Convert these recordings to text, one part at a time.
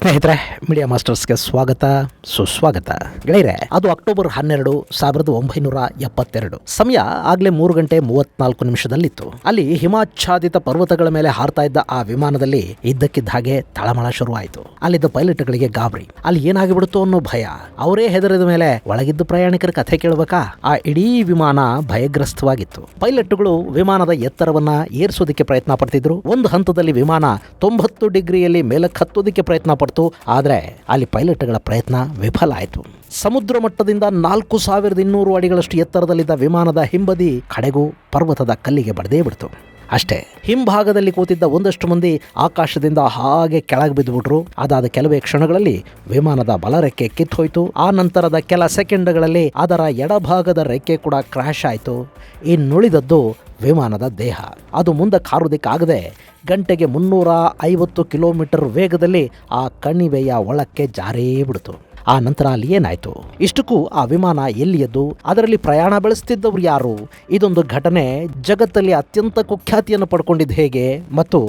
ಸ್ನೇಹಿತರೆ ಮೀಡಿಯಾ ಮಾಸ್ಟರ್ಸ್ಗೆ ಸ್ವಾಗತ, ಸುಸ್ವಾಗತ. ಗೆಳೆಯರೆ, ಅದು ಅಕ್ಟೋಬರ್ ಹನ್ನೆರಡು, ಸಾವಿರದ ಒಂಬೈನೂರ ಎಪ್ಪತ್ತೆರಡು. ಸಮಯ ಆಗ್ಲೇ ಮೂರು ಗಂಟೆ ಮೂವತ್ನಾಲ್ಕು ನಿಮಿಷದಲ್ಲಿತ್ತು. ಅಲ್ಲಿ ಹಿಮಾಚ್ಛಾದಿತ ಪರ್ವತಗಳ ಮೇಲೆ ಹಾರ್ತಾ ಇದ್ದ ಆ ವಿಮಾನದಲ್ಲಿ ಇದ್ದಕ್ಕಿದ್ದ ಹಾಗೆ ತಳಮಳ ಶುರುವಾಯಿತು. ಅಲ್ಲಿದ್ದ ಪೈಲಟ್ಗಳಿಗೆ ಗಾಬರಿ. ಅಲ್ಲಿ ಏನಾಗಿಬಿಡುತ್ತೋ ಅನ್ನೋ ಭಯ. ಅವರೇ ಹೆದರಿದ ಮೇಲೆ ಒಳಗಿದ್ದ ಪ್ರಯಾಣಿಕರ ಕಥೆ ಕೇಳಬೇಕಾ? ಆ ಇಡೀ ವಿಮಾನ ಭಯಗ್ರಸ್ತವಾಗಿತ್ತು. ಪೈಲಟ್ಗಳು ವಿಮಾನದ ಎತ್ತರವನ್ನ ಏರಿಸೋದಕ್ಕೆ ಪ್ರಯತ್ನ ಪಡ್ತಿದ್ರು. ಒಂದು ಹಂತದಲ್ಲಿ ವಿಮಾನ ತೊಂಬತ್ತು ಡಿಗ್ರಿಯಲ್ಲಿ ಮೇಲಕ್ಕೆ ಹತ್ತೋದಕ್ಕೆ ಪ್ರಯತ್ನ ಪಡ್ತು ಆದರೆ ಅಲ್ಲಿ ಪೈಲಟ್ಗಳ ಪ್ರಯತ್ನ ವಿಫಲ ಆಯಿತು. ಸಮುದ್ರ ಮಟ್ಟದಿಂದ ನಾಲ್ಕು ಸಾವಿರದ ಇನ್ನೂರು ಅಡಿಗಳಷ್ಟು ಎತ್ತರದಲ್ಲಿದ್ದ ವಿಮಾನದ ಹಿಂಬದಿ ಕಡೆಗೂ ಪರ್ವತದ ಕಲ್ಲಿಗೆ ಬಡದೇ ಬಿಡ್ತು. ಅಷ್ಟೇ. ಹಿಂಭಾಗದಲ್ಲಿ ಕೂತಿದ್ದ ಒಂದಷ್ಟು ಮಂದಿ ಆಕಾಶದಿಂದ ಹಾಗೆ ಕೆಳಗೆ ಬಿದ್ದುಬಿಟ್ರು. ಅದಾದ ಕೆಲವೇ ಕ್ಷಣಗಳಲ್ಲಿ ವಿಮಾನದ ಬಲರೆಕ್ಕೆ ಕಿತ್ತೋಯ್ತು. ಆ ನಂತರದ ಕೆಲ ಸೆಕೆಂಡ್ಗಳಲ್ಲಿ ಅದರ ಎಡಭಾಗದ ರೆಕ್ಕೆ ಕೂಡ ಕ್ರ್ಯಾಶ್ ಆಯಿತು. ಇನ್ನುಳಿದದ್ದು ವಿಮಾನದ ದೇಹ. ಅದು ಮುಂದೆ ಕಾರುವುದಕ್ಕಾಗದೆ ಗಂಟೆಗೆ ಮುನ್ನೂರ ಐವತ್ತು ಕಿಲೋಮೀಟರ್ ವೇಗದಲ್ಲಿ ಆ ಕಣಿವೆಯ ಒಳಕ್ಕೆ ಜಾರೇ ಬಿಡ್ತು. ಆ ನಂತರ ಅಲ್ಲಿ ಏನಾಯ್ತು? ಇಷ್ಟಕ್ಕೂ ಆ ವಿಮಾನ ಎಲ್ಲಿಯದ್ದು ಅದರಲ್ಲಿ ಪ್ರಯಾಣ ಬೆಳೆಸ್ತಿದ್ದವ್ರು ಯಾರು? ಇದೊಂದು ಘಟನೆ ಜಗತ್ತಲ್ಲಿ ಅತ್ಯಂತ ಕುಖ್ಯಾತಿಯನ್ನು ಪಡ್ಕೊಂಡಿದ್ದು ಹೇಗೆ? ಮತ್ತು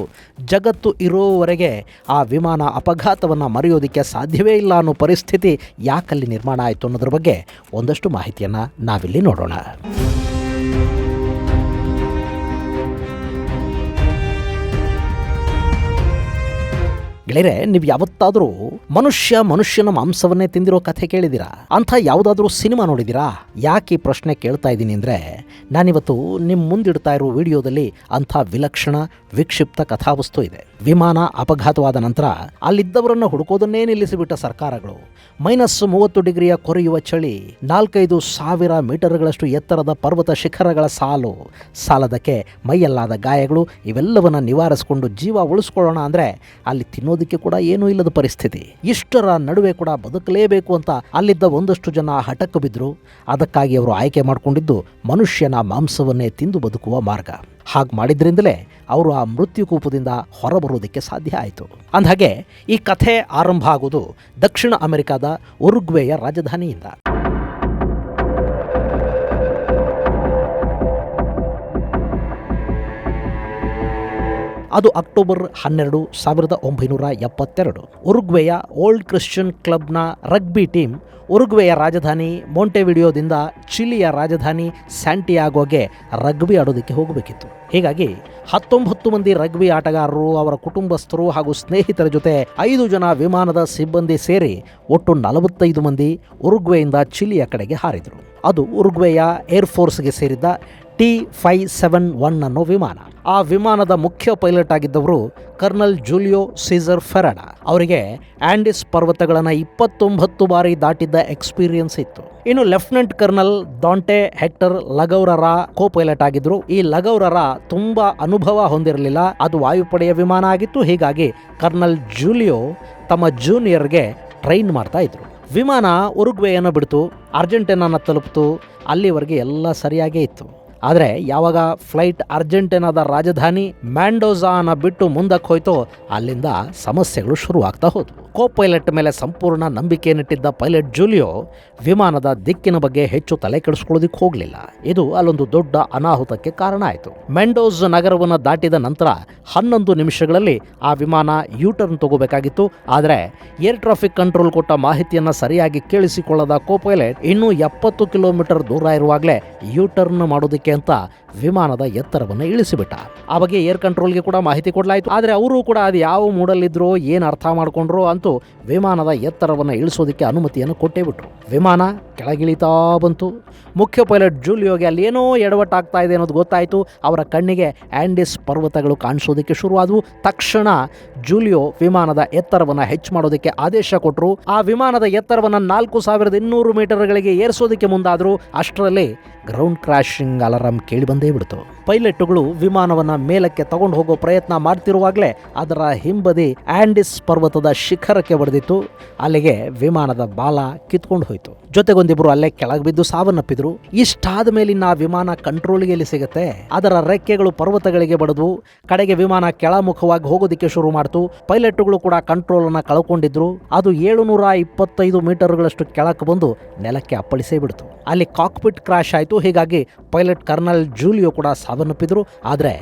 ಜಗತ್ತು ಇರೋವರೆಗೆ ಆ ವಿಮಾನ ಅಪಘಾತವನ್ನು ಮರೆಯೋದಕ್ಕೆ ಸಾಧ್ಯವೇ ಇಲ್ಲ ಅನ್ನೋ ಪರಿಸ್ಥಿತಿ ಯಾಕಲ್ಲಿ ನಿರ್ಮಾಣ ಆಯಿತು ಅನ್ನೋದ್ರ ಬಗ್ಗೆ ಒಂದಷ್ಟು ಮಾಹಿತಿಯನ್ನು ನಾವಿಲ್ಲಿ ನೋಡೋಣ. ಗೆಳೆಯರೆ, ನೀವು ಯಾವತ್ತಾದರೂ ಮನುಷ್ಯ ಮನುಷ್ಯನ ಮಾಂಸವನ್ನೇ ತಿಂದಿರೋ ಕಥೆ ಕೇಳಿದಿರಾ ಅಂತ ಯಾವುದಾದ್ರೂ ಸಿನಿಮಾ ನೋಡಿದಿರಾ ಯಾಕೆ ಈ ಪ್ರಶ್ನೆ ಕೇಳ್ತಾ ಇದ್ದೀನಿ ಅಂದರೆ, ನಾನಿವತ್ತು ನಿಮ್ಮ ಮುಂದಿಡ್ತಾ ಇರೋ ವಿಡಿಯೋದಲ್ಲಿ ಅಂಥ ವಿಲಕ್ಷಣ, ವಿಕ್ಷಿಪ್ತ ಕಥಾವಸ್ತು ಇದೆ. ವಿಮಾನ ಅಪಘಾತವಾದ ನಂತರ ಅಲ್ಲಿದ್ದವರನ್ನು ಹುಡುಕೋದನ್ನೇ ನಿಲ್ಲಿಸಿಬಿಟ್ಟ ಸರ್ಕಾರಗಳು. ಮೈನಸ್ ಮೂವತ್ತು ಡಿಗ್ರಿಯ ಕೊರೆಯುವ ಚಳಿ, ನಾಲ್ಕೈದು ಸಾವಿರ ಮೀಟರ್ಗಳಷ್ಟು ಎತ್ತರದ ಪರ್ವತ ಶಿಖರಗಳ ಸಾಲು, ಸಾಲದಕ್ಕೆ ಮೈಯಲ್ಲಾದ ಗಾಯಗಳು, ಇವೆಲ್ಲವನ್ನ ನಿವಾರಿಸಿಕೊಂಡು ಜೀವ ಉಳಿಸ್ಕೊಳ್ಳೋಣ ಅಂದರೆ ಅಲ್ಲಿ ತಿನ್ನೋದಕ್ಕೆ ಕೂಡ ಏನೂ ಇಲ್ಲದ ಪರಿಸ್ಥಿತಿ. ಇಷ್ಟರ ನಡುವೆ ಕೂಡ ಬದುಕಲೇಬೇಕು ಅಂತ ಅಲ್ಲಿದ್ದ ಒಂದಷ್ಟು ಜನ ಹಠಕ್ಕೆ ಬಿದ್ದರು ಅದಕ್ಕಾಗಿ ಅವರು ಆಯ್ಕೆ ಮಾಡಿಕೊಂಡಿದ್ದು ಮನುಷ್ಯನ ಮಾಂಸವನ್ನೇ ತಿಂದು ಬದುಕುವ ಮಾರ್ಗ. ಹಾಗೆ ಮಾಡಿದ್ರಿಂದಲೇ ಅವರು ಆ ಮೃತ್ಯು ಕೂಪದಿಂದ ಹೊರಬರೋದಕ್ಕೆ ಸಾಧ್ಯ ಆಯಿತು. ಅಂದಹಾಗೆ ಈ ಕಥೆ ಆರಂಭ ಆಗೋದು ದಕ್ಷಿಣ ಅಮೆರಿಕಾದ ಉರುಗ್ವೆಯ ರಾಜಧಾನಿಯಿಂದ. ಅದು ಅಕ್ಟೋಬರ್ ಹನ್ನೆರಡು ಸಾವಿರದ ಒಂಬೈನೂರ ಎಪ್ಪತ್ತೆರಡು. ಉರುಗ್ವೆಯ ಓಲ್ಡ್ ಕ್ರಿಶ್ಚಿಯನ್ ಕ್ಲಬ್ನ ರಗ್ಬಿ ಟೀಮ್ ಉರುಗ್ವೆಯ ರಾಜಧಾನಿ ಮೊಂಟೆವಿಡಿಯೋದಿಂದ ಚಿಲಿಯ ರಾಜಧಾನಿ ಸ್ಯಾಂಟಿಯಾಗೋಗೆ ರಗ್ಬಿ ಆಡೋದಕ್ಕೆ ಹೋಗಬೇಕಿತ್ತು. ಹೀಗಾಗಿ ಹತ್ತೊಂಬತ್ತು ಮಂದಿ ರಗ್ಬಿ ಆಟಗಾರರು, ಅವರ ಕುಟುಂಬಸ್ಥರು ಹಾಗೂ ಸ್ನೇಹಿತರ ಜೊತೆ ಐದು ಜನ ವಿಮಾನದ ಸಿಬ್ಬಂದಿ ಸೇರಿ ಒಟ್ಟು ನಲವತ್ತೈದು ಮಂದಿ ಉರುಗ್ವೆಯಿಂದ ಚಿಲಿಯ ಕಡೆಗೆ ಹಾರಿದರು. ಅದು ಉರುಗ್ವೆಯ ಏರ್ಫೋರ್ಸ್ಗೆ ಸೇರಿದ್ದ ಟಿ ಫೈ ಸೆವೆನ್ ಒನ್ ಅನ್ನೋ ವಿಮಾನ. ಆ ವಿಮಾನದ ಮುಖ್ಯ ಪೈಲಟ್ ಆಗಿದ್ದವರು ಕರ್ನಲ್ ಜೂಲಿಯೋ ಸೀಸರ್ ಫೆರಡ ಅವರಿಗೆ ಆಂಡಿಸ್ ಪರ್ವತಗಳನ್ನು ಇಪ್ಪತ್ತೊಂಬತ್ತು ಬಾರಿ ದಾಟಿದ್ದ ಎಕ್ಸ್ಪೀರಿಯನ್ಸ್ ಇತ್ತು. ಇನ್ನು lieutenant colonel Dante Hector ಲಗೌರರ co pilot ಆಗಿದ್ರು. ಈ ಲಗೌರರ ತುಂಬಾ ಅನುಭವ ಹೊಂದಿರಲಿಲ್ಲ. ಅದು ವಾಯುಪಡೆಯ ವಿಮಾನ ಆಗಿತ್ತು. ಹೀಗಾಗಿ ಕರ್ನಲ್ ಜೂಲಿಯೋ ತಮ್ಮ ಜೂನಿಯರ್ಗೆ ಟ್ರೈನ್ ಮಾಡ್ತಾ ಇದ್ರು. ವಿಮಾನ ಉರುಗ್ವೆಯನ್ನು ಬಿಡ್ತು ಅರ್ಜೆಂಟೀನಾನ ತಲುಪ್ತು ಅಲ್ಲಿವರೆಗೆ ಎಲ್ಲ ಸರಿಯಾಗೇ ಇತ್ತು. ಆದರೆ ಯಾವಾಗ ಫ್ಲೈಟ್ ಅರ್ಜೆಂಟೀನಾದ ರಾಜಧಾನಿ ಮ್ಯಾಂಡೋಜಾನ ಬಿಟ್ಟು ಮುಂದಕ್ಕೆ ಹೋಯ್ತೋ ಅಲ್ಲಿಂದ ಸಮಸ್ಯೆಗಳು ಶುರುವಾಗ್ತಾ ಹೋದವು. ಕೋ ಪೈಲಟ್ ಮೇಲೆ ಸಂಪೂರ್ಣ ನಂಬಿಕೆಯನ್ನಿಟ್ಟಿದ್ದ ಪೈಲಟ್ ಜೂಲಿಯೋ ವಿಮಾನದ ದಿಕ್ಕಿನ ಬಗ್ಗೆ ಹೆಚ್ಚು ತಲೆ ಕೆಡಿಸ್ಕೊಳ್ಳೋದಿಕ್ಕೆ ಹೋಗಲಿಲ್ಲ. ಇದು ಅಲ್ಲೊಂದು ದೊಡ್ಡ ಅನಾಹುತಕ್ಕೆ ಕಾರಣ ಆಯಿತು. ಮೆಂಡೋಸ್ ನಗರವನ್ನು ದಾಟಿದ ನಂತರ ಹನ್ನೊಂದು ನಿಮಿಷಗಳಲ್ಲಿ ಆ ವಿಮಾನ ಯೂಟರ್ನ್ ತಗೋಬೇಕಾಗಿತ್ತು. ಆದರೆ ಏರ್ ಟ್ರಾಫಿಕ್ ಕಂಟ್ರೋಲ್ ಕೊಟ್ಟ ಮಾಹಿತಿಯನ್ನು ಸರಿಯಾಗಿ ಕೇಳಿಸಿಕೊಳ್ಳದ ಕೋ ಪೈಲಟ್ ಇನ್ನೂ ಎಪ್ಪತ್ತು ಕಿಲೋಮೀಟರ್ ದೂರ ಇರುವಾಗಲೇ ಯೂಟರ್ನ್ ಮಾಡೋದಕ್ಕೆ ಅಂತ ವಿಮಾನದ ಎತ್ತರವನ್ನು ಇಳಿಸಿಬಿಟ್ಟ. ಆ ಬಗ್ಗೆ ಏರ್ ಕಂಟ್ರೋಲ್ಗೆ ಕೂಡ ಮಾಹಿತಿ ಕೊಡಲಾಯಿತು. ಆದರೆ ಅವರು ಕೂಡ ಅದು ಯಾವ ಮೂಡಲ್ಲಿದ್ರೋ, ಏನು ಅರ್ಥ ಮಾಡ್ಕೊಂಡ್ರೋ ಅಂತೂ ವಿಮಾನದ ಎತ್ತರವನ್ನು ಇಳಿಸೋದಕ್ಕೆ ಅನುಮತಿಯನ್ನು ಕೊಟ್ಟೇ ಬಿಟ್ರು. ವಿಮಾನ ಕೆಳಗಿಳಿತಾ ಬಂತು. ಮುಖ್ಯ ಪೈಲಟ್ ಜೂಲಿಯೋಗೆ ಅಲ್ಲಿ ಏನೋ ಎಡವಟ್ಟಾಗ್ತಾ ಇದೆ ಅನ್ನೋದು ಗೊತ್ತಾಯಿತು. ಅವರ ಕಣ್ಣಿಗೆ ಆ್ಯಂಡಿಸ್ ಪರ್ವತಗಳು ಕಾಣಿಸೋದಕ್ಕೆ ಶುರುವಾದವು. ತಕ್ಷಣ ಜೂಲಿಯೋ ವಿಮಾನದ ಎತ್ತರವನ್ನು ಹೆಚ್ಚು ಮಾಡೋದಕ್ಕೆ ಆದೇಶ ಕೊಟ್ಟರು ಆ ವಿಮಾನದ ಎತ್ತರವನ್ನು ನಾಲ್ಕು ಸಾವಿರದ ಇನ್ನೂರು ಮೀಟರ್ಗಳಿಗೆ ಏರಿಸೋದಕ್ಕೆ ಮುಂದಾದರೂ. ಅಷ್ಟರಲ್ಲಿ ಗ್ರೌಂಡ್ ಕ್ರಾಶಿಂಗ್ ಅಲಾರಾಮ್ ಕೇಳಿ ಬಂದೇ ಬಿಡ್ತು. ಪೈಲಟ್ಗಳು ವಿಮಾನವನ್ನ ಮೇಲಕ್ಕೆ ತಗೊಂಡು ಹೋಗೋ ಪ್ರಯತ್ನ ಮಾಡ್ತಿರುವಾಗಲೇ ಅದರ ಹಿಂಬದಿ ಆಂಡಿಸ್ ಪರ್ವತದ ಶಿಖರಕ್ಕೆ ಬಡಿದಿತ್ತು ಅಲ್ಲಿಗೆ ವಿಮಾನದ ಬಾಲ ಕಿತ್ಕೊಂಡು ಹೋಯಿತು. ಜೊತೆಗೊಂದಿಬ್ರು ಅಲ್ಲೇ ಕೆಳಗೆ ಬಿದ್ದು ಸಾವನ್ನಪ್ಪಿದ್ರು. ಇಷ್ಟಾದ ಮೇಲಿನ ವಿಮಾನ ಕಂಟ್ರೋಲ್ಗೆ ಎಲ್ಲಿ ಸಿಗುತ್ತೆ? ಅದರ ರೆಕ್ಕೆಗಳು ಪರ್ವತಗಳಿಗೆ ಬಡಿದ್ವು ಕಡೆಗೆ ವಿಮಾನ ಕೆಳಮುಖವಾಗಿ ಹೋಗೋದಕ್ಕೆ ಶುರು ಮಾಡ್ತು. ಪೈಲಟ್ಗಳು ಕೂಡ ಕಂಟ್ರೋಲ್ ಅನ್ನ ಕಳ್ಕೊಂಡಿದ್ರು. ಅದು ಏಳುನೂರ ಇಪ್ಪತ್ತೈದು ಮೀಟರ್ಗಳಷ್ಟು ಕೆಳಕ್ಕೆ ಬಂದು ನೆಲಕ್ಕೆ ಅಪ್ಪಳಿಸೇ ಬಿಡ್ತು. ಅಲ್ಲಿ ಕಾಕ್ಪಿಟ್ ಕ್ರಾಶ್ ಆಯಿತು. ಹೀಗಾಗಿ ಪೈಲಟ್ ಕರ್ನಲ್ ಜೂಲಿಯೋ ಕೂಡ ಸಾವನ್ನಪ್ಪಿದ್ರು. ಆದರೆ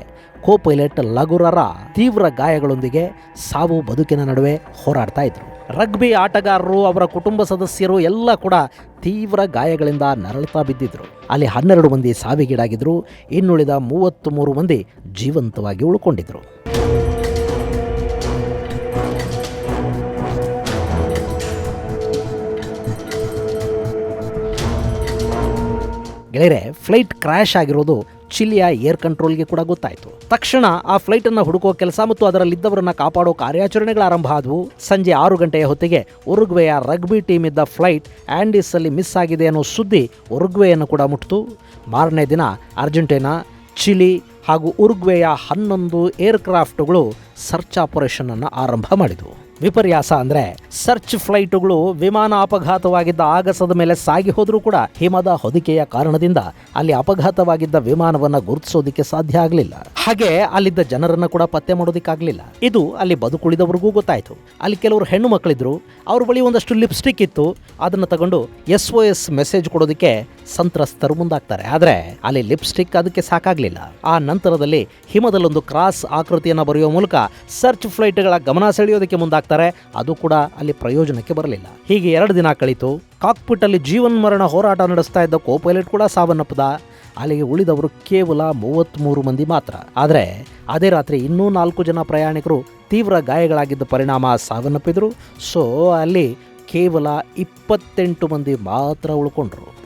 ಕೋ ಪೈಲಟ್ ಲಗುರರ ತೀವ್ರ ಗಾಯಗಳೊಂದಿಗೆ ಸಾವು ಬದುಕಿನ ನಡುವೆ ಹೋರಾಡ್ತಾ ಇದ್ರು. ರಗ್ಬಿ ಆಟಗಾರರು, ಅವರ ಕುಟುಂಬ ಸದಸ್ಯರು ಎಲ್ಲ ಕೂಡ ತೀವ್ರ ಗಾಯಗಳಿಂದ ನರಳುತ್ತಾ ಬಿದ್ದಿದ್ರು. ಅಲ್ಲಿ ಹನ್ನೆರಡು ಮಂದಿ ಸಾವಿಗೀಡಾಗಿದ್ರು. ಇನ್ನುಳಿದ ಮೂವತ್ತ್ ಮೂರು ಮಂದಿ ಜೀವಂತವಾಗಿ ಉಳ್ಕೊಂಡಿದ್ರು. ಗೆಳೆಯರೆ, ಫ್ಲೈಟ್ ಕ್ರ್ಯಾಶ್ ಆಗಿರೋದು ಚಿಲಿಯ ಏರ್ ಕಂಟ್ರೋಲ್ಗೆ ಕೂಡ ಗೊತ್ತಾಯಿತು. ತಕ್ಷಣ ಆ ಫ್ಲೈಟ್ ಅನ್ನು ಹುಡುಕೋ ಕೆಲಸ ಮತ್ತು ಅದರಲ್ಲಿದ್ದವರನ್ನ ಕಾಪಾಡೋ ಕಾರ್ಯಾಚರಣೆಗಳ ಆರಂಭ ಆದವು. ಸಂಜೆ ಆರು ಗಂಟೆಯ ಹೊತ್ತಿಗೆ ಉರುಗ್ವೆಯ ರಗ್ಬಿ ಟೀಮ್ ಇದ್ದ ಫ್ಲೈಟ್ ಆಂಡಿಸ್ ಅಲ್ಲಿ ಮಿಸ್ ಆಗಿದೆ ಅನ್ನೋ ಸುದ್ದಿ ಉರುಗ್ವೆಯನ್ನು ಕೂಡ ಮುಟ್ಟಿತು ಮಾರನೇ ದಿನ ಅರ್ಜೆಂಟೀನಾ, ಚಿಲಿ ಹಾಗೂ ಉರುಗ್ವೆಯ ಹನ್ನೊಂದು ಏರ್ಕ್ರಾಫ್ಟ್ಗಳು ಸರ್ಚ್ ಆಪರೇಷನ್ ಅನ್ನು ಆರಂಭ ಮಾಡಿದವು. ವಿಪರ್ಯಾಸ ಅಂದ್ರೆ ಸರ್ಚ್ ಫ್ಲೈಟುಗಳು ವಿಮಾನ ಅಪಘಾತವಾಗಿದ್ದ ಆಗಸದ ಮೇಲೆ ಸಾಗಿ ಹೋದರೂ ಕೂಡ ಹಿಮದ ಹೊದಿಕೆಯ ಕಾರಣದಿಂದ ಅಲ್ಲಿ ಅಪಘಾತವಾಗಿದ್ದ ವಿಮಾನವನ್ನ ಗುರುತಿಸೋದಿಕ್ಕೆ ಸಾಧ್ಯ ಆಗಲಿಲ್ಲ. ಹಾಗೆ ಅಲ್ಲಿದ್ದ ಜನರನ್ನ ಕೂಡ ಪತ್ತೆ ಮಾಡೋದಿಕ್ಕಾಗಲಿಲ್ಲ. ಇದು ಅಲ್ಲಿ ಬದುಕುಳಿದವರಿಗೂ ಗೊತ್ತಾಯ್ತು. ಅಲ್ಲಿ ಕೆಲವರು ಹೆಣ್ಣು ಮಕ್ಕಳಿದ್ರು, ಅವ್ರ ಬಳಿ ಒಂದಷ್ಟು ಲಿಪ್ಸ್ಟಿಕ್ ಇತ್ತು. ಅದನ್ನು ತಗೊಂಡು ಎಸ್ ಒ ಎಸ್ ಮೆಸೇಜ್ ಕೊಡೋದಕ್ಕೆ ಸಂತ್ರಸ್ತರು ಮುಂದಾಗ್ತಾರೆ. ಆದರೆ ಅಲ್ಲಿ ಲಿಪ್ಸ್ಟಿಕ್ ಅದಕ್ಕೆ ಸಾಕಾಗಲಿಲ್ಲ. ಆ ನಂತರದಲ್ಲಿ ಹಿಮದಲ್ಲೊಂದು ಕ್ರಾಸ್ ಆಕೃತಿಯನ್ನು ಬರೆಯುವ ಮೂಲಕ ಸರ್ಚ್ ಫ್ಲೈಟ್ಗಳ ಗಮನ ಸೆಳೆಯೋದಕ್ಕೆ ಮುಂದಾಗ್ತಾರೆ. ಅದು ಕೂಡ ಅಲ್ಲಿ ಪ್ರಯೋಜನಕ್ಕೆ ಬರಲಿಲ್ಲ. ಹೀಗೆ ಎರಡು ದಿನ ಕಳೀತು. ಕಾಕ್ಪಿಟ್ ಅಲ್ಲಿ ಜೀವನ್ ಮರಣ ಹೋರಾಟ ನಡೆಸ್ತಾ ಇದ್ದ ಕೋ ಪೈಲಟ್ ಕೂಡ ಸಾವನ್ನಪ್ಪದ. ಅಲ್ಲಿಗೆ ಉಳಿದವರು ಕೇವಲ ಮೂವತ್ತ್ಮೂರು ಮಂದಿ ಮಾತ್ರ. ಆದರೆ, ಅದೇ ರಾತ್ರಿ ಇನ್ನೂ ನಾಲ್ಕು ಜನ ಪ್ರಯಾಣಿಕರು ತೀವ್ರ ಗಾಯಗಳಾಗಿದ್ದ ಪರಿಣಾಮ ಸಾವನ್ನಪ್ಪಿದ್ರು. ಸೊ ಅಲ್ಲಿ ಕೇವಲ ಇಪ್ಪತ್ತೆಂಟು ಮಂದಿ ಮಾತ್ರ ಉಳ್ಕೊಂಡ್ರು.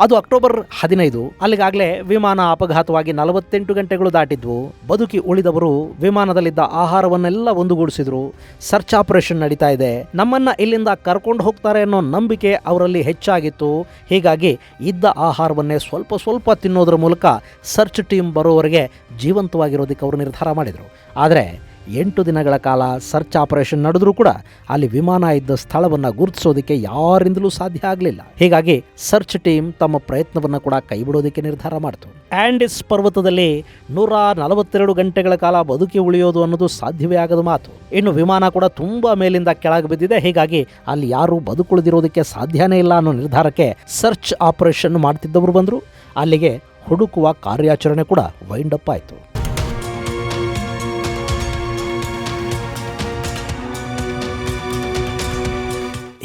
ಅದು ಅಕ್ಟೋಬರ್ ಹದಿನೈದು. ಅಲ್ಲಿಗಾಗಲೇ ವಿಮಾನ ಅಪಘಾತವಾಗಿ ನಲವತ್ತೆಂಟು ಗಂಟೆಗಳು ದಾಟಿದ್ವು ಬದುಕಿ ಉಳಿದವರು ವಿಮಾನದಲ್ಲಿದ್ದ ಆಹಾರವನ್ನೆಲ್ಲ ಒಂದುಗೂಡಿಸಿದ್ರು. ಸರ್ಚ್ ಆಪರೇಷನ್ ನಡೀತಾ ಇದೆ. ನಮ್ಮನ್ನ ಇಲ್ಲಿಂದ ಕರ್ಕೊಂಡು ಹೋಗ್ತಾರೆ ಅನ್ನೋ ನಂಬಿಕೆ ಅವರಲ್ಲಿ ಹೆಚ್ಚಾಗಿತ್ತು. ಹೀಗಾಗಿ ಇದ್ದ ಆಹಾರವನ್ನೇ ಸ್ವಲ್ಪ ಸ್ವಲ್ಪ ತಿನ್ನೋದ್ರ ಮೂಲಕ ಸರ್ಚ್ ಟೀಮ್ ಬರೋವರೆಗೆ ಜೀವಂತವಾಗಿರೋದಕ್ಕೆ ಅವರು ನಿರ್ಧಾರ ಮಾಡಿದರು. ಆದರೆ ಎಂಟು ದಿನಗಳ ಕಾಲ ಸರ್ಚ್ ಆಪರೇಷನ್ ನಡೆದರೂ ಕೂಡ ಅಲ್ಲಿ ವಿಮಾನ ಇದ್ದ ಸ್ಥಳವನ್ನು ಗುರುತಿಸೋದಕ್ಕೆ ಯಾರಿಂದಲೂ ಸಾಧ್ಯ ಆಗಲಿಲ್ಲ. ಹೀಗಾಗಿ ಸರ್ಚ್ ಟೀಮ್ ತಮ್ಮ ಪ್ರಯತ್ನವನ್ನು ಕೂಡ ಕೈಬಿಡೋದಕ್ಕೆ ನಿರ್ಧಾರ ಮಾಡಿತು. ಆ್ಯಂಡಿಸ್ ಪರ್ವತದಲ್ಲಿ ನೂರ ನಲವತ್ತೆರಡು ಗಂಟೆಗಳ ಕಾಲ ಬದುಕಿ ಉಳಿಯೋದು ಅನ್ನೋದು ಸಾಧ್ಯವೇ ಆಗದ ಮಾತು. ಇನ್ನು ವಿಮಾನ ಕೂಡ ತುಂಬ ಮೇಲಿಂದ ಕೆಳಗೆ ಬಿದ್ದಿದೆ. ಹೀಗಾಗಿ ಅಲ್ಲಿ ಯಾರೂ ಬದುಕುಳಿದಿರೋದಕ್ಕೆ ಸಾಧ್ಯನೇ ಇಲ್ಲ ಅನ್ನೋ ನಿರ್ಧಾರಕ್ಕೆ ಸರ್ಚ್ ಆಪರೇಷನ್ ಮಾಡ್ತಿದ್ದವರು ಬಂದರು. ಅಲ್ಲಿಗೆ ಹುಡುಕುವ ಕಾರ್ಯಾಚರಣೆ ಕೂಡ ವೈಂಡ್ ಅಪ್ ಆಯಿತು.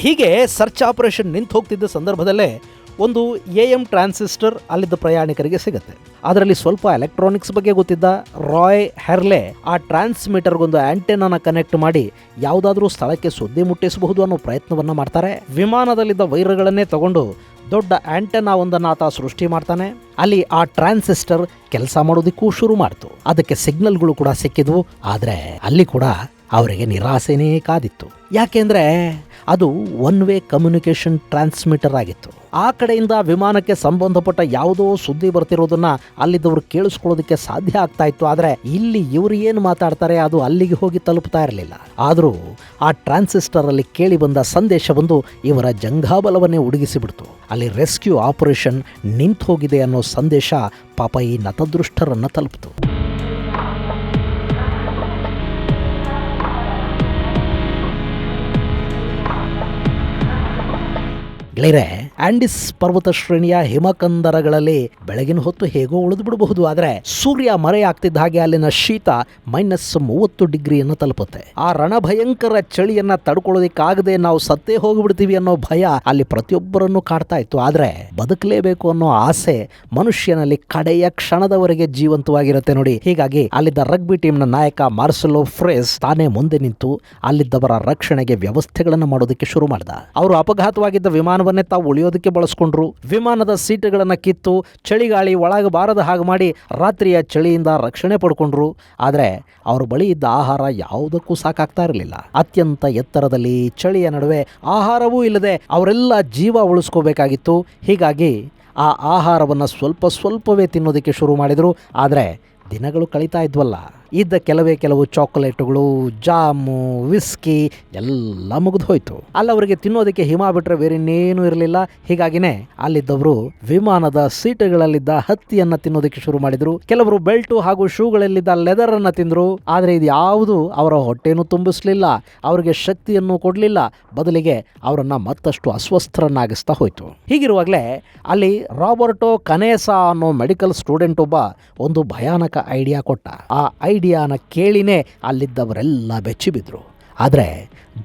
ಹೀಗೆ ಸರ್ಚ್ ಆಪರೇಷನ್ ನಿಂತು ಹೋಗ್ತಿದ್ದ ಸಂದರ್ಭದಲ್ಲೇ ಒಂದು ಎ ಎಂ ಟ್ರಾನ್ಸಿಸ್ಟರ್ ಅಲ್ಲಿದ್ದ ಪ್ರಯಾಣಿಕರಿಗೆ ಸಿಗುತ್ತೆ. ಅದರಲ್ಲಿ ಸ್ವಲ್ಪ ಎಲೆಕ್ಟ್ರಾನಿಕ್ಸ್ ಬಗ್ಗೆ ಗೊತ್ತಿದ್ದ ರಾಯ್ ಹೆರ್ಲೆ ಆ ಟ್ರಾನ್ಸ್ಮಿಟರ್ಗೊಂದು ಆಂಟೆನಾನ ಕನೆಕ್ಟ್ ಮಾಡಿ ಯಾವುದಾದ್ರೂ ಸ್ಥಳಕ್ಕೆ ಸುದ್ದಿ ಮುಟ್ಟಿಸಬಹುದು ಅನ್ನೋ ಪ್ರಯತ್ನವನ್ನು ಮಾಡ್ತಾರೆ. ವಿಮಾನದಲ್ಲಿದ್ದ ವೈರ್ಗಳನ್ನೇ ತಗೊಂಡು ದೊಡ್ಡ ಆಂಟೆನಾ ಒಂದನ್ನು ಸೃಷ್ಟಿ ಮಾಡ್ತಾನೆ. ಅಲ್ಲಿ ಆ ಟ್ರಾನ್ಸಿಸ್ಟರ್ ಕೆಲಸ ಮಾಡೋದಕ್ಕೂ ಶುರು ಮಾಡ್ತು. ಅದಕ್ಕೆ ಸಿಗ್ನಲ್ಗಳು ಕೂಡ ಸಿಕ್ಕಿದ್ವು. ಆದರೆ ಅಲ್ಲಿ ಕೂಡ ಅವರಿಗೆ ನಿರಾಸೆನೇ ಕಾದಿತ್ತು. ಯಾಕೆಂದ್ರೆ ಅದು ಒನ್ ವೇ ಕಮ್ಯುನಿಕೇಷನ್ ಟ್ರಾನ್ಸ್ಮಿಟರ್ ಆಗಿತ್ತು. ಆ ಕಡೆಯಿಂದ ವಿಮಾನಕ್ಕೆ ಸಂಬಂಧಪಟ್ಟ ಯಾವುದೋ ಸುದ್ದಿ ಬರ್ತಿರೋದನ್ನ ಅಲ್ಲಿದ್ದವರು ಕೇಳಿಸ್ಕೊಳ್ಳೋದಕ್ಕೆ ಸಾಧ್ಯ ಆಗ್ತಾ ಇತ್ತು. ಆದರೆ ಇಲ್ಲಿ ಇವರು ಏನು ಮಾತಾಡ್ತಾರೆ ಅದು ಅಲ್ಲಿಗೆ ಹೋಗಿ ತಲುಪ್ತಾ ಇರಲಿಲ್ಲ. ಆದರೂ ಆ ಟ್ರಾನ್ಸಿಸ್ಟರ್ ಅಲ್ಲಿ ಕೇಳಿ ಬಂದ ಸಂದೇಶವೊಂದು ಇವರ ಜಂಘಾಬಲವನ್ನೇ ಉಡುಗಿಸಿಬಿಡ್ತು. ಅಲ್ಲಿ ರೆಸ್ಕ್ಯೂ ಆಪರೇಷನ್ ನಿಂತು ಹೋಗಿದೆ ಅನ್ನೋ ಸಂದೇಶ ಪಾಪ ಈ ನತದೃಷ್ಟರನ್ನ ತಲುಪಿತು. ಗೆಳೆಯರೆ ಆಂಡಿಸ್ ಪರ್ವತ ಶ್ರೇಣಿಯ ಹಿಮಕಂದರಗಳಲ್ಲಿ ಬೆಳಗಿನ ಹೊತ್ತು ಹೇಗೋ ಉಳಿದು ಬಿಡಬಹುದು, ಆದರೆ ಸೂರ್ಯ ಮರೆಯಾಗ್ತಿದ್ದ ಹಾಗೆ ಅಲ್ಲಿನ ಶೀತ ಮೈನಸ್ ಮೂವತ್ತು ಡಿಗ್ರಿಯನ್ನು ತಲುಪುತ್ತೆ. ಆ ರಣಭಯಂಕರ ಚಳಿಯನ್ನ ತಡ್ಕೊಳ್ಳೋದಕ್ಕಾಗದೆ ನಾವು ಸತ್ತೇ ಹೋಗಿಬಿಡ್ತೀವಿ ಅನ್ನೋ ಭಯ ಅಲ್ಲಿ ಪ್ರತಿಯೊಬ್ಬರನ್ನು ಕಾಡ್ತಾ ಇತ್ತು. ಆದ್ರೆ ಬದುಕಲೇಬೇಕು ಅನ್ನೋ ಆಸೆ ಮನುಷ್ಯನಲ್ಲಿ ಕಡೆಯ ಕ್ಷಣದವರೆಗೆ ಜೀವಂತವಾಗಿರುತ್ತೆ ನೋಡಿ. ಹೀಗಾಗಿ ಅಲ್ಲಿದ್ದ ರಗ್ಬಿ ಟೀಮ್ನ ನಾಯಕ ಮಾರ್ಸೆಲೋ ಫ್ರೇಸ್ ತಾನೇ ಮುಂದೆ ನಿಂತು ಅಲ್ಲಿದ್ದವರ ರಕ್ಷಣೆಗೆ ವ್ಯವಸ್ಥೆಗಳನ್ನು ಮಾಡೋದಕ್ಕೆ ಶುರು ಮಾಡಿದ. ಅವರು ಅಪಘಾತವಾಗಿದ್ದ ವಿಮಾನವನ್ನೇ ತಾವು ಉಳಿಯೋದಕ್ಕೆ ಬಳಸ್ಕೊಂಡ್ರು. ವಿಮಾನದ ಸೀಟುಗಳನ್ನು ಕಿತ್ತು ಚಳಿಗಾಳಿ ಒಳಗೆ ಬಾರದ ಹಾಗೆ ಮಾಡಿ ರಾತ್ರಿಯ ಚಳಿಯಿಂದ ರಕ್ಷಣೆ ಪಡ್ಕೊಂಡ್ರು. ಆದರೆ ಅವ್ರ ಬಳಿ ಇದ್ದ ಆಹಾರ ಯಾವುದಕ್ಕೂ ಸಾಕಾಗ್ತಾ ಇರಲಿಲ್ಲ. ಅತ್ಯಂತ ಎತ್ತರದಲ್ಲಿ ಚಳಿಯ ನಡುವೆ ಆಹಾರವೂ ಇಲ್ಲದೆ ಅವರೆಲ್ಲ ಜೀವ ಉಳಿಸ್ಕೋಬೇಕಾಗಿತ್ತು. ಹೀಗಾಗಿ ಆ ಆಹಾರವನ್ನು ಸ್ವಲ್ಪ ಸ್ವಲ್ಪವೇ ತಿನ್ನೋದಕ್ಕೆ ಶುರು ಮಾಡಿದರು. ಆದರೆ ದಿನಗಳು ಕಳೀತಾ ಇದ್ವಲ್ಲ. ಇದ್ದ ಕೆಲವೇ ಕೆಲವು ಚಾಕೊಲೇಟ್ಗಳು, ಜಾಮು, ವಿಸ್ಕಿ ಎಲ್ಲ ಮುಗಿದು ಹೋಯ್ತು. ಅಲ್ಲಿ ಅವರಿಗೆ ತಿನ್ನೋದಕ್ಕೆ ಹಿಮ ಬಿಟ್ರೆ ಬೇರೆ ಇರಲಿಲ್ಲ. ಹೀಗಾಗಿನೇ ಅಲ್ಲಿದ್ದವರು ವಿಮಾನದ ಸೀಟುಗಳಲ್ಲಿದ್ದ ಹತ್ತಿಯನ್ನ ತಿನ್ನೋದಕ್ಕೆ ಶುರು ಮಾಡಿದ್ರು. ಕೆಲವರು ಬೆಲ್ಟು ಹಾಗೂ ಶೂಗಳಲ್ಲಿದ್ದ ಲೆದರ್ ಅನ್ನ ತಿಂದ್ರು. ಆದರೆ ಇದು ಯಾವುದು? ಅವರ ಹೊಟ್ಟೆನೂ ತುಂಬಿಸಲಿಲ್ಲ. ಅವರಿಗೆ ಶಕ್ತಿಯನ್ನು ಕೊಡಲಿಲ್ಲ. ಬದಲಿಗೆ ಅವರನ್ನ ಮತ್ತಷ್ಟು ಅಸ್ವಸ್ಥರನ್ನಾಗಿಸ್ತಾ ಹೋಯ್ತು. ಹೀಗಿರುವಾಗಲೇ ಅಲ್ಲಿ ರಾಬರ್ಟೋ ಕನೇಸಾ ಅನ್ನೋ ಮೆಡಿಕಲ್ ಸ್ಟೂಡೆಂಟ್ ಒಬ್ಬ ಒಂದು ಭಯಾನಕ ಐಡಿಯಾ ಕೊಟ್ಟ. ಆ ಐಡಿಯಾನ ಕೇಳಿನೇ ಅಲ್ಲಿದ್ದವರೆಲ್ಲ ಬೆಚ್ಚಿಬಿದ್ರು. ಆದರೆ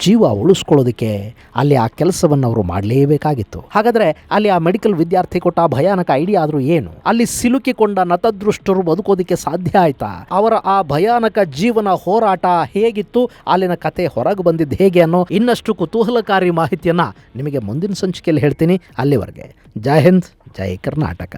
ಜೀವ ಉಳಿಸ್ಕೊಳ್ಳೋದಕ್ಕೆ ಅಲ್ಲಿ ಆ ಕೆಲಸವನ್ನು ಅವರು ಮಾಡಲೇಬೇಕಾಗಿತ್ತು. ಹಾಗಾದರೆ ಅಲ್ಲಿ ಆ ಮೆಡಿಕಲ್ ವಿದ್ಯಾರ್ಥಿ ಕೊಟ್ಟ ಆ ಭಯಾನಕ ಐಡಿಯಾ ಆದರೂ ಏನು? ಅಲ್ಲಿ ಸಿಲುಕಿಕೊಂಡ ನತದೃಷ್ಟರು ಬದುಕೋದಕ್ಕೆ ಸಾಧ್ಯ ಆಯ್ತಾ? ಅವರ ಆ ಭಯಾನಕ ಜೀವನ ಹೋರಾಟ ಹೇಗಿತ್ತು? ಅಲ್ಲಿನ ಕತೆ ಹೊರಗೆ ಬಂದಿದ್ದು ಹೇಗೆ ಅನ್ನೋ ಇನ್ನಷ್ಟು ಕುತೂಹಲಕಾರಿ ಮಾಹಿತಿಯನ್ನು ನಿಮಗೆ ಮುಂದಿನ ಸಂಚಿಕೆಯಲ್ಲಿ ಹೇಳ್ತೀನಿ ಅಲ್ಲಿವರೆಗೆ. ಜೈ ಹಿಂದ್, ಜೈ ಕರ್ನಾಟಕ.